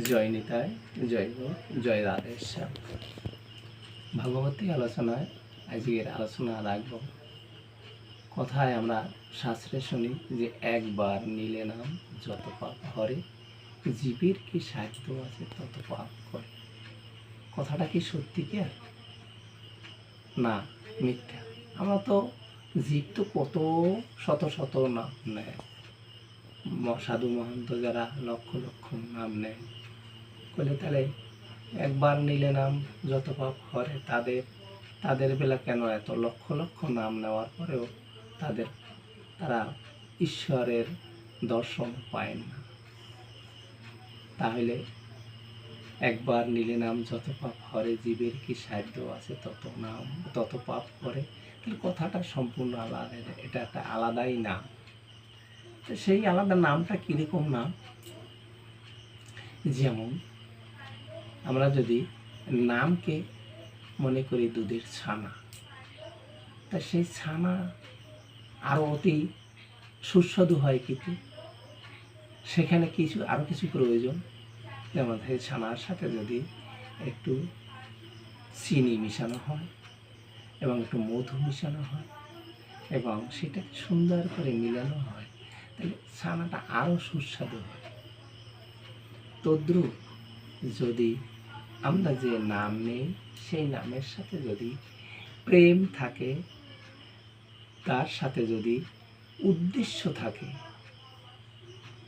জয় নিতায় জয় গো, জয় রাধেশ্যাম। ভাগবতী আলোচনায় আজকের আলোচনা রাখব। কথায় আমরা শাস্ত্রে শুনি যে, একবার নিলে নাম, যত পাপ হরে জীবের কি সাহিত্য আছে তত পাপ করে? কথাটা কি সত্যি কি আর? না, মিথ্যা। আমরা তো জীব তো কত শত শত নাম নেয়। সাধু মহন্ত যারা লক্ষ লক্ষ নাম নেয় বলে, তাহলে একবার নিলে নাম যত পাপ করে তাদের তাদের বেলা কেন এত লক্ষ লক্ষ নাম নেওয়ার পরেও তাদের, তারা ঈশ্বরের দর্শন পায় না? তাহলে একবার নিলে নাম যত পাপ হরে জীবের কি সাধ্য আছে তত নাম, তত পাপ করে? তাহলে কথাটা সম্পূর্ণ আলাদা, এটা একটা আলাদাই নাম। তো সেই আলাদা নামটা কীরকম নাম? যেমন আমরা যদি নামকে মনে করি দুধের ছানা, তা সেই ছানা আরও অতি সুস্বাদু হয় কিন্তু। সেখানে কিছু আরও কিছু প্রয়োজন। যেমন সেই ছানার সাথে যদি একটু চিনি মিশানো হয় এবং একটু মধু মিশানো হয় এবং সেটাকে সুন্দর করে মিলানো হয়, তাহলে ছানাটা আরও সুস্বাদু হয়। তদ্রুপ যদি আমরা যে নাম নেই, সেই নামের সাথে যদি প্রেম থাকে, তার সাথে যদি উদ্দেশ্য থাকে,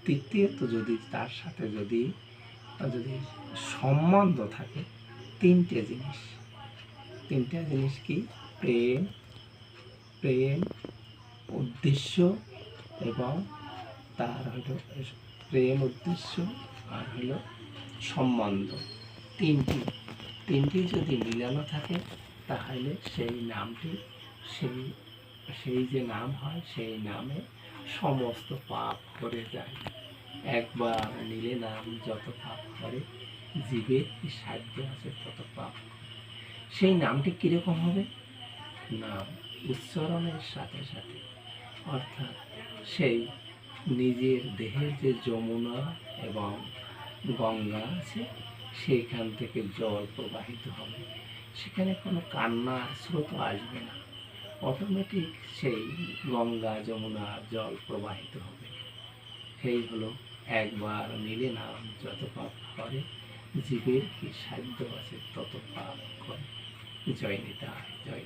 তৃতীয়ত যদি তার সাথে যদি যদি সম্বন্ধ থাকে, তিনটে জিনিস। তিনটে জিনিস কি? প্রেম প্রেম, উদ্দেশ্য এবং তার হলো প্রেম, উদ্দেশ্য আর হলো সম্বন্ধ। তিনটি। তিনটি যদি মিলানো থাকে, তাহলে সেই নামটি, সেই সেই যে নাম হয়, সেই নামে সমস্ত পাপ করে যায়। একবার নিলে নাম যত পাপ করে জীবের কি সাধ্য আছে তত পাপ সেই নামটি কীরকম হবে? নাম উচ্চারণের সাথে সাথে। অর্থাৎ সেই নিজের দেহের যে যমুনা এবং গঙ্গা আছে, সেইখান থেকে জল প্রবাহিত হবে। সেখানে কোনো কান্নার স্রোত আসবে না। অটোমেটিক সেই গঙ্গা যমুনার জল প্রবাহিত হবে। সেই হলো একবার মিলে নাম যত পাপ করে, জীবের কি সাধ্য আছে তত পাপ করে। জয় নিতা জয়।